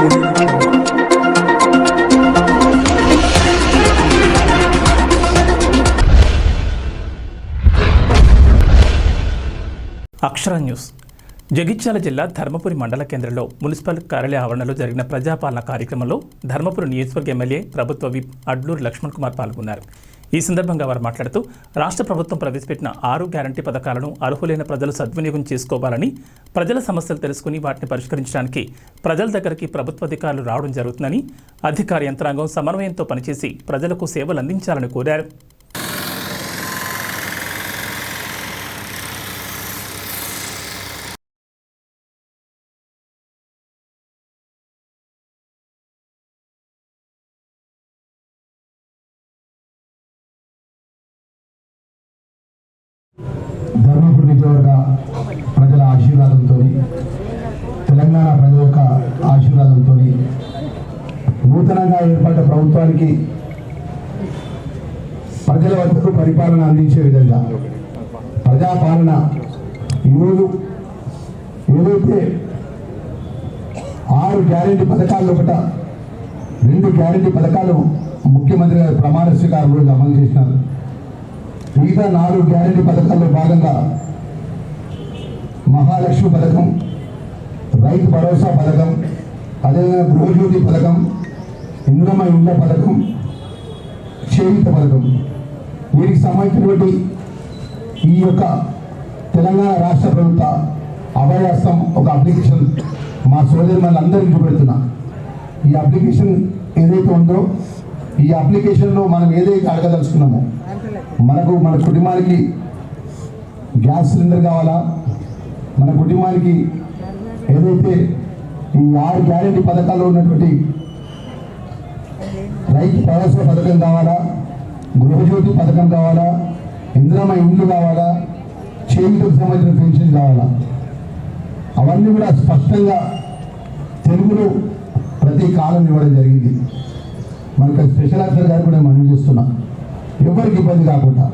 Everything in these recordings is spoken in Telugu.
అక్షర న్యూస్. జగిత్యాల జిల్లా ధర్మపురి మండల కేంద్రంలో మున్సిపల్ కార్యాలయ ఆవరణలో జరిగిన ప్రజాపాలన కార్యక్రమంలో ధర్మపురి నియోజకవర్గ ఎమ్మెల్యే ప్రభుత్వ విప్ అడ్లూరు లక్ష్మణ్ కుమార్ పాల్గొన్నారు. ఈ సందర్భంగా వారు మాట్లాడుతూ రాష్ట్ర ప్రభుత్వం ప్రవేశపెట్టిన ఆరు గ్యారంటీ పథకాలను అర్హులైన ప్రజలు సద్వినియోగం చేసుకోవాలని ప్రజల సమస్యలు తెలుసుకుని వాటిని పరిష్కరించడానికి ప్రజల దగ్గరికి ప్రభుత్వ అధికారులు రావడం జరుగుతుందని అధికార యంత్రాంగం సమన్వయంతో పనిచేసి ప్రజలకు సేవలు అందించాలని కోరారు. ధర్మపురి నియోజకవర్గ ప్రజల ఆశీర్వాదంతో తెలంగాణ ప్రజల యొక్క ఆశీర్వాదంతో నూతనంగా ఏర్పడ్డ ప్రభుత్వానికి ప్రజల వద్దకు పరిపాలన అందించే విధంగా ప్రజాపాలన ఈరోజు ఏదైతే ఆరు గ్యారెంటీ పథకాల్లో ఒకట రెండు గ్యారెంటీ పథకాలు ముఖ్యమంత్రి గారు ప్రమాణ స్వీకారం రోజు అమలు చేసినారు. మిగతా నాలుగు గ్యారెంటీ పథకాల్లో భాగంగా మహాలక్ష్మి పథకం రైతు భరోసా పథకం అదేవిధంగా గృహజ్యోతి పథకం ఇంద్రమ ఇండ్ల పథకం చేయుత పథకం. వీరికి సంబంధించినటువంటి ఈ యొక్క తెలంగాణ రాష్ట్ర ప్రభుత్వ అభయాసం ఒక అప్లికేషన్ మా సోదరి అందరికీ చూపెడుతున్నా. ఈ అప్లికేషన్ ఏదైతే ఉందో ఈ అప్లికేషన్లో మనం ఏదైతే అడగదలుచుకున్నామో మనకు మన కుటుంబానికి గ్యాస్ సిలిండర్ కావాలా? మన కుటుంబానికి ఏదైతే ఈ ఆరు గ్యారెంటీ పథకాల్లో ఉన్నటువంటి రైతు ప్రవేశ పథకం కావాలా? గృహజ్యోతి పథకం కావాలా? ఇంద్రమ ఇండ్లు కావాలా? చేతులకు సంబంధించిన పెన్షన్ కావాలా? అవన్నీ కూడా స్పష్టంగా తెలుగులో ప్రతి కాలం ఇవ్వడం జరిగింది. మనకు స్పెషల్ ఆఫీసర్ గారు కూడా మనం చేస్తున్నాం. ఎవరికి ఇబ్బంది కాకుండా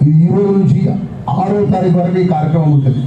ఇది ఈ రోజు నుంచి ఆరో తారీఖు వరకు ఈ కార్యక్రమం ఉంటుంది.